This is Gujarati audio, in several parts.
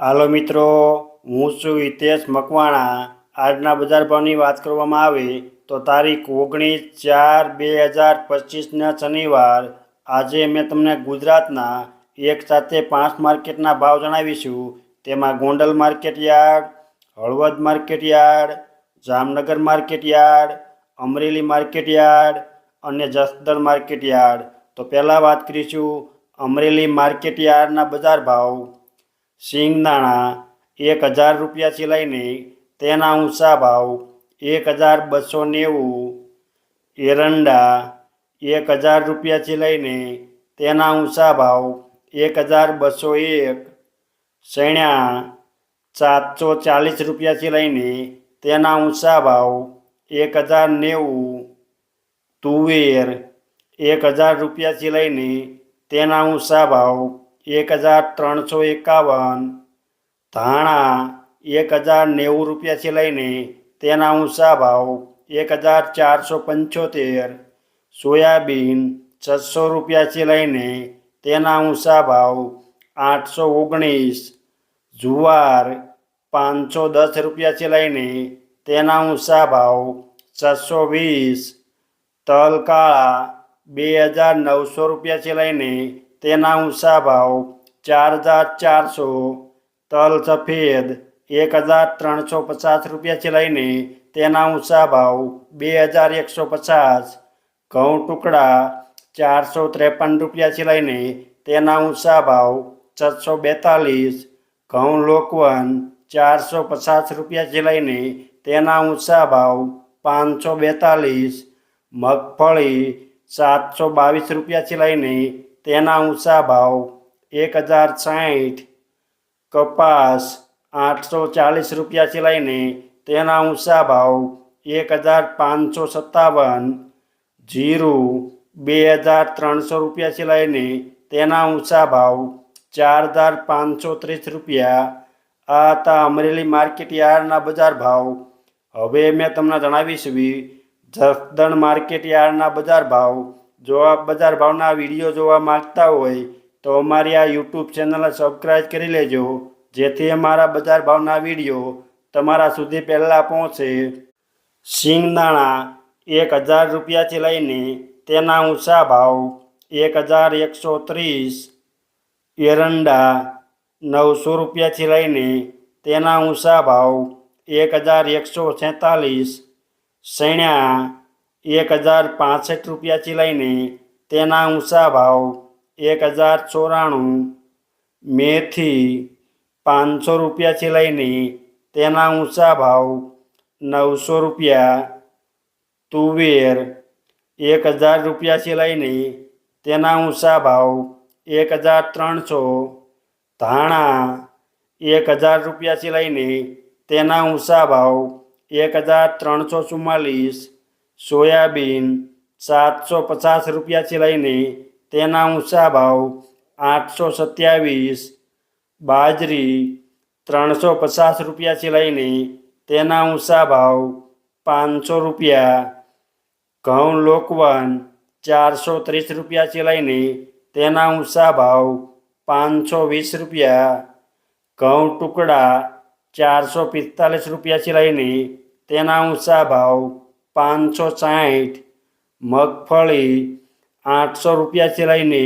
હાલો મિત્રો, હું છું હિતેશ મકવાણા. આજના બજાર ભાવની વાત કરવામાં આવે તો તારીખ ઓગણીસ ચાર બે હજાર પચીસના શનિવાર. આજે મેં તમને ગુજરાતના એક સાથે પાંચ માર્કેટના ભાવ જણાવીશું. તેમાં Gondal market yard, Halvad market yard, Jamnagar market yard, Amreli market yard અને જસદણ માર્કેટ યાર્ડ. તો પહેલાં વાત કરીશું અમરેલી માર્કેટ યાર્ડના બજાર ભાવ. સિંગદાણા એક હજાર રૂપિયાથી લઈને તેના ઊંચા ભાવ એક હજાર બસો નેવું એરંડા એક હજાર રૂપિયાથી લઈને તેના ઊંચા ભાવ એક હજાર બસો એક સૈણા સાતસો ચાલીસ રૂપિયાથી લઈને તેના ઊંચા ભાવ એક હજાર નેવું તુવેર એક હજાર રૂપિયાથી લઈને તેના ઊંચા ભાવ એક હજાર ત્રણસો એકાવન ધાણા એક હજાર નેવું રૂપિયાથી લઈને તેના ઊંચા ભાવ એક હજાર ચારસો પંચોતેર સોયાબીન છસો રૂપિયાથી લઈને તેના ઊંચા ભાવ આઠસો ઓગણીસ જુવાર પાંચસો દસ રૂપિયાથી લઈને તેના ઊંચા ભાવ છસો વીસ તલ કાળા બે હજાર નવસો રૂપિયાથી લઈને તેના ઊંચા ભાવ ચાર હજાર ચારસો, તલ સફેદ એક હજાર ત્રણસો પચાસ રૂપિયાથી લઈને તેના ઊંચા ભાવ બે હજાર એકસો પચાસ, ઘઉં ટુકડા ચારસો ત્રેપન રૂપિયાથી લઈને તેના ઊંચા ભાવ છસો બેતાલીસ, ઘઉં લોકવન ચારસો પચાસ રૂપિયાથી લઈને તેના ઊંચા ભાવ પાંચસો બેતાલીસ, મગફળી સાતસો બાવીસ રૂપિયાથી લઈને તેના ઊંચા ભાવ એક હજાર સાઠ કપાસ આઠસો ચાલીસ રૂપિયાથી લઈને તેના ઊંચા ભાવ એક હજાર પાંચસો સત્તાવન, જીરું બે હજાર ત્રણસો રૂપિયાથી લઈને તેના ઊંચા ભાવ ચાર હજાર પાંચસો ત્રીસ રૂપિયા. આ હતા અમરેલી માર્કેટ યાર્ડના બજાર ભાવ. હવે મેં તમને જણાવીશ જસદણ માર્કેટ યાર્ડના બજાર ભાવ. જો આપ બજાર ભાવના વીડિયો જોવા માંગતા હોય, તો અમારી આ યુટ્યુબ ચેનલ સબસ્ક્રાઈબ કરી લેજો. જેથી અમારા બજાર ભાવના વીડિયો તમારા સુધી પહેલાં પહોંચે. સિંગદાણા એક હજાર રૂપિયાથી લઈને તેના ઊંચા ભાવ એક હજાર એકસો ત્રીસ, એરંડા નવસો રૂપિયાથી લઈને તેના ઊંચા ભાવ એક હજાર એકસો છેતાલીસ સૈણા એક હજાર પાસઠ રૂપિયાથી લઈને તેના ઊંચા ભાવ એક હજાર ચોરાણું મેથી પાંચસો રૂપિયાથી લઈને તેના ઊંચા ભાવ નવસો રૂપિયા તુવેર એક હજાર રૂપિયાથી લઈને તેના ઊંચા ભાવ એક હજાર ત્રણસો ધાણા એક હજાર રૂપિયાથી લઈને તેના ઊંચા ભાવ એક હજાર ત્રણસો ચુમ્માલીસ સોયાબીન સાતસો પચાસ રૂપિયાથી લઈને તેના ઊંચા ભાવ આઠસો સત્યાવીસ, બાજરી ત્રણસો પચાસ રૂપિયાથી લઈને તેના ઊંચા ભાવ પાંચસો રૂપિયા, ઘઉં લોકવન ચારસો ત્રીસ રૂપિયાથી લઈને તેના ઊંચા ભાવ પાંચસો વીસ રૂપિયા, ઘઉં ટુકડા ચારસો પિસ્તાલીસ રૂપિયાથી લઈને તેના ઊંચા ભાવ પાંચસો સાઠ મગફળી આઠસો રૂપિયાથી લઈને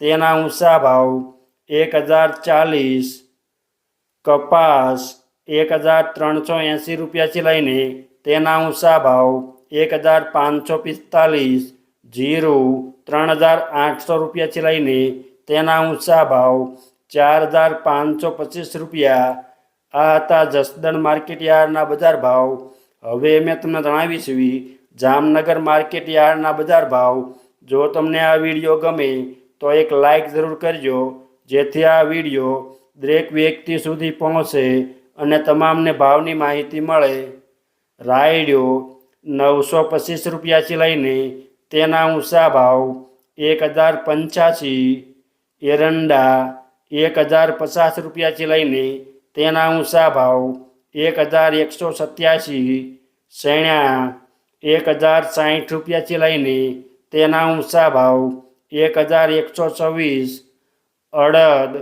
તેના ઊંચા ભાવ એક હજાર ચાલીસ, કપાસ એક હજાર ત્રણસો એંસી રૂપિયાથી લઈને તેના ઊંચા ભાવ એક હજાર પાંચસો પિસ્તાલીસ, જીરું ત્રણ હજાર આઠસો રૂપિયાથી લઈને તેના ઊંચા ભાવ ચાર હજાર પાંચસો પચીસ રૂપિયા. આ હતા જસદણ માર્કેટ યાર્ડના બજાર ભાવ હવે મેં તમને જણાવીશ જામનગર માર્કેટ યાર્ડના બજાર ભાવ. જો તમને આ વીડિયો ગમે, તો એક લાઈક જરૂર કરજો, જેથી આ વીડિયો દરેક વ્યક્તિ સુધી પહોંચે અને તમામને ભાવની માહિતી મળે. રાયડ્યો નવસો પચીસ રૂપિયાથી લઈને તેના ઊંચા ભાવ એક હજાર પંચ્યાસી, એરંડા એક હજાર પચાસ રૂપિયાથી લઈને તેના ઊંચા ભાવ એક હજાર એકસો સત્યાસી શેણા એક હજાર સાહીઠ રૂપિયાથી લઈને તેના ઊંચા ભાવ એક હજાર એકસો છવ્વીસ અડદ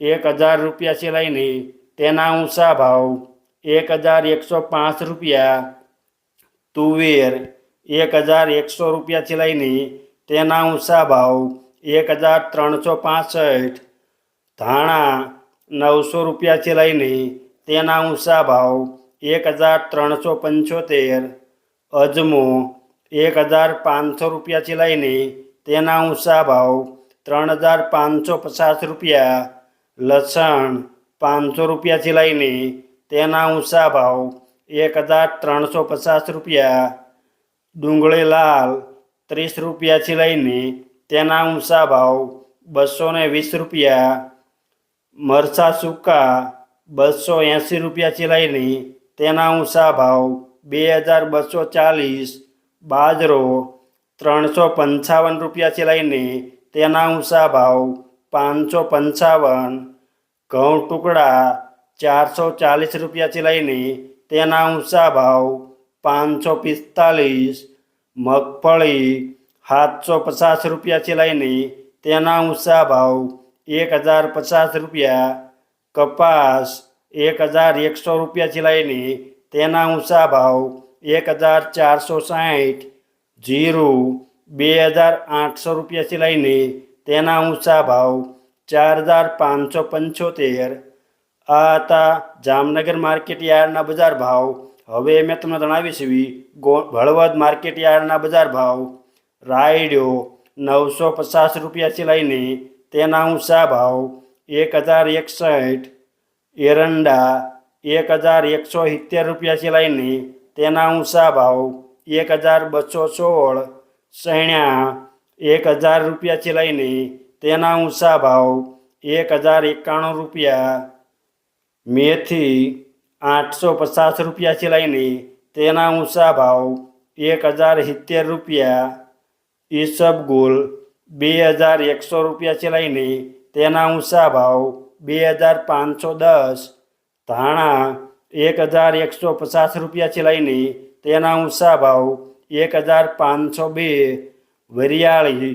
એક હજાર રૂપિયાથી લઈને તેના ઊંચા ભાવ એક હજાર એકસો પાંચ રૂપિયા તુવેર એક હજાર એકસો રૂપિયાથી લઈને તેના ઊંચા ભાવ એક હજાર ત્રણસો પાસઠ ધાણા નવસો રૂપિયાથી લઈને તેના ઊંચા ભાવ એક હજાર ત્રણસો પંચોતેર, અજમો એક હજાર પાંચસો રૂપિયાથી લઈને તેના ઊંચા ભાવ ત્રણ હજાર પાંચસો પચાસ રૂપિયા, લસણ પાંચસો રૂપિયાથી લઈને તેના ઊંચા ભાવ એક હજાર ત્રણસો પચાસ રૂપિયા, ડુંગળી લાલ ત્રીસ રૂપિયાથી લઈને તેના ઊંચા ભાવ બસો વીસ રૂપિયા, મરચાં સૂકા બસો એંસી રૂપિયા લઈને તેના ઊંચા ભાવ બે હજાર બસો ચાલીસ, બાજરો ત્રણસો પંચાવન રૂપિયાથી લઈને તેના ઊંચા ભાવ પાંચસો પંચાવન, ઘઉં ટુકડા ચારસો ચાલીસ રૂપિયાથી લઈને તેના ઊંચા ભાવ પાંચસો પિસ્તાલીસ, મગફળી સાતસો પચાસ રૂપિયાથી લઈને તેના ઊંચા ભાવ એક હજાર પચાસ રૂપિયા કપાસ એક હજાર એકસો રૂપિયાથી લઈને તેના ઊંચા ભાવ એક હજાર ચારસો સાઠ જીરું બે હજાર આઠસો રૂપિયાથી લઈને તેના ઊંચા ભાવ ચાર હજાર પાંચસો પંચોતેર. આ હતા જામનગર માર્કેટ યાર્ડના બજાર ભાવ. હવે મેં તમને જણાવીશ એવી ગો હળવદ માર્કેટ યાર્ડના બજાર ભાવ. રાયડ્યો નવસો પચાસ રૂપિયાથી લઈને તેના ઊંચા ભાવ એક હજાર એકસઠ, એરંડા એક હજાર એકસો સિત્તેર રૂપિયાથી લઈને તેના ઊંચા ભાવ એક હજાર બસો સોળ સૈણા એક હજાર રૂપિયાથી લઈને તેના ઊંચા ભાવ એક હજાર એકાણું રૂપિયા, મેથી આઠસો પચાસ રૂપિયાથી લઈને તેના ઊંચા ભાવ એક હજાર સિત્તેર રૂપિયા, ઈસબગુલ બે હજાર એકસો રૂપિયાથી લઈને તેના ઊંચા ભાવ બે હજાર પાંચસો દસ, ધાણા એક હજાર એકસો પચાસ રૂપિયાથી લઈને તેના ઊંચા ભાવ એક હજાર પાંચસો બે, વરિયાળી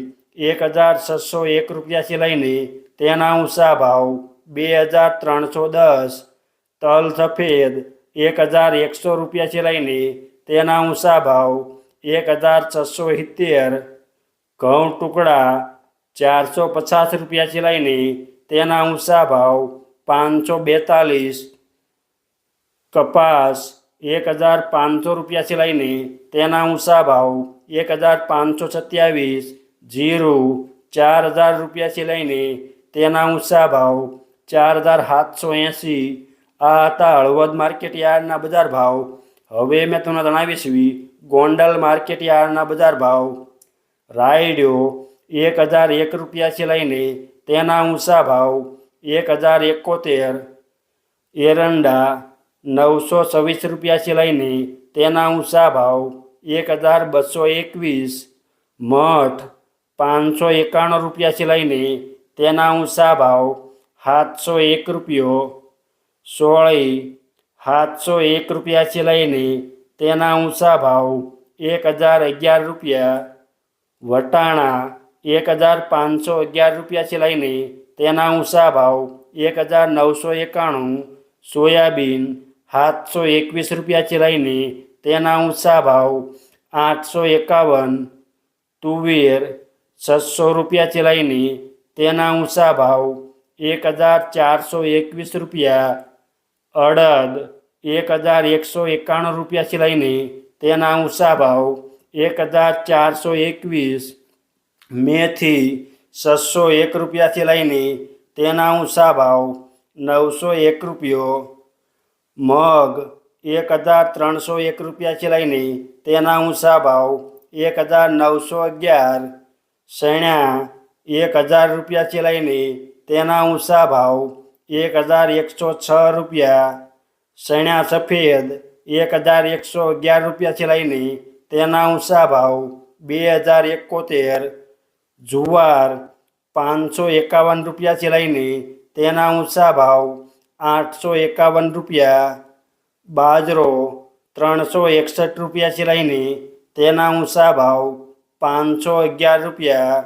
એક હજાર છસો એક રૂપિયાથી લઈને તેના ઊંચા ભાવ બે હજાર ત્રણસો દસ, તલ સફેદ એક હજાર એકસો રૂપિયાથી લઈને તેના ઊંચા ભાવ એક હજાર છસો સિત્તેર, ઘઉં ટુકડા ચારસો પચાસ રૂપિયાથી લઈને તેના ઊંચા ભાવ પાંચસો બેતાલીસ, કપાસ એક હજાર પાંચસો રૂપિયાથી લઈને તેના ઊંચા ભાવ એક હજાર પાંચસો સત્યાવીસ, જીરું ચાર હજાર રૂપિયાથી લઈને તેના ઊંચા ભાવ ચાર હજાર સાતસો એંસી, આ હતા હળવદ માર્કેટ યાર્ડના બજાર ભાવ. હવે મેં તમને જણાવીશ ગોંડલ માર્કેટ યાર્ડના બજાર ભાવ. રાયડો એક હજાર એક રૂપિયાથી લઈને તેના ઊંચા ભાવ એક હજાર એકોતેર એરંડા નવસો છવ્વીસ રૂપિયાથી લઈને તેના ઊંચા ભાવ એક હજાર બસો એકવીસ મઠ પાંચસો એકાણું રૂપિયાથી લઈને તેના ઊંચા ભાવ સાતસો એક રૂપિયો સોળી સાતસો એક રૂપિયાથી લઈને તેના ઊંચા ભાવ એક હજાર અગિયાર રૂપિયા વટાણા એક હજાર પાંચસો અગિયાર રૂપિયાથી લઈને તેના ઊંચા ભાવ એક હજાર નવસો એકાણું સોયાબીન સાતસો એકવીસ રૂપિયાથી લઈને તેના ઊંચા ભાવ આઠસો એકાવન તુવેર છસો રૂપિયાથી લઈને તેના ઊંચા ભાવ એક હજાર ચારસો એકવીસ રૂપિયા અડદ એક હજાર એકસો એકાણું રૂપિયાથી લઈને તેના ઊંચા ભાવ એક હજાર ચારસો એકવીસ મેથી છસો એક રૂપિયાથી લઈને તેના ઊંચા ભાવ નવસો એક રૂપિયો. મગ એક હજાર ત્રણસો એક રૂપિયાથી લઈને તેના ઊંચા ભાવ એક હજાર નવસો અગિયાર. શેણા એક હજાર રૂપિયાથી લઈને તેના ઊંચા ભાવ એક હજાર એકસો છ રૂપિયા. શેણા સફેદ એક હજાર એકસો અગિયાર રૂપિયાથી લઈને તેના ઊંચા ભાવ બે હજાર એકોતેર. જુવાર પાંચસો એકાવન રૂપિયાથી લઈને તેના ઊંચા ભાવ આઠસો એકાવન રૂપિયા, બાજરો ત્રણસો એકસઠ રૂપિયાથી લઈને તેના ઊંચા ભાવ પાંચસો અગિયાર રૂપિયા,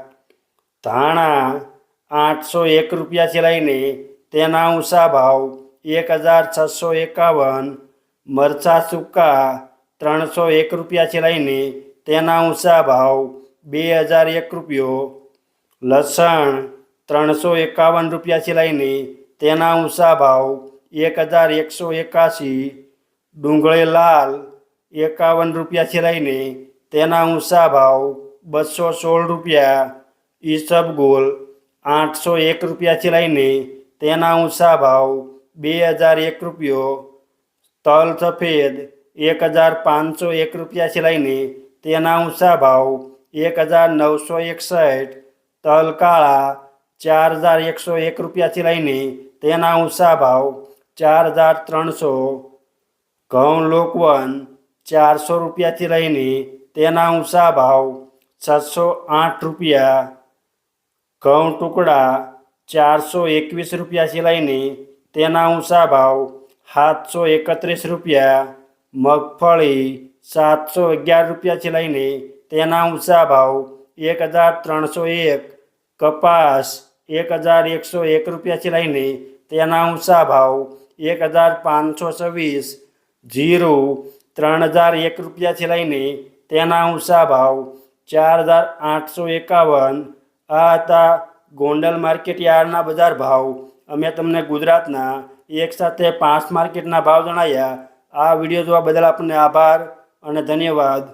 ધાણા આઠસો એક રૂપિયાથી લઈને તેના ઊંચા ભાવ એક હજાર છસો એકાવન, મરચાં સૂકા ત્રણસો એક રૂપિયાથી લઈને તેના ઊંચા ભાવ બે હજાર એક રૂપિયો, લસણ ત્રણસો એકાવન રૂપિયાથી લઈને તેના ઊંચા ભાવ એક હજાર એકસો એકાશી, ડુંગળી લાલ એકાવન રૂપિયાથી લઈને તેના ઊંચા ભાવ બસો સોળ રૂપિયા ઈસબગોલ આઠસો એક રૂપિયાથી લઈને તેના ઊંચા ભાવ બે હજાર એક રૂપિયો, તલ સફેદ એક હજાર પાંચસો એક રૂપિયાથી લઈને તેના ઊંચા ભાવ એક હજાર નવસો એકસઠ, તલકાળા ચાર હજાર એકસો એક રૂપિયાથી લઈને તેના ઊંચા ભાવ ચાર હજાર ત્રણસો ઘઉં લોકવન ચારસો રૂપિયાથી લઈને તેના ઊંચા ભાવ છસો આઠ રૂપિયા, ઘઉં ટુકડા ચારસો એકવીસ રૂપિયાથી લઈને તેના ઊંચા ભાવ સાતસો એકત્રીસ રૂપિયા, મગફળી સાતસો અગિયાર રૂપિયાથી લઈને તેના ઊંચા ભાવ એક હજાર ત્રણસો એક, કપાસ એક હજાર એકસો એક રૂપિયાથી લઈને તેના ઊંચા ભાવ એક હજાર પાંચસો છવ્વીસ, જીરું ત્રણ હજાર એક રૂપિયાથી લઈને તેના ઊંચા ભાવ ચાર હજાર આઠસો એકાવન. આ હતા ગોંડલ માર્કેટ યાર્ડના બજાર ભાવ. અમે તમને ગુજરાતના એક સાથે પાંચ માર્કેટના ભાવ જણાવ્યા આ વીડિયો જોવા બદલ આપણને આભાર અને ધન્યવાદ.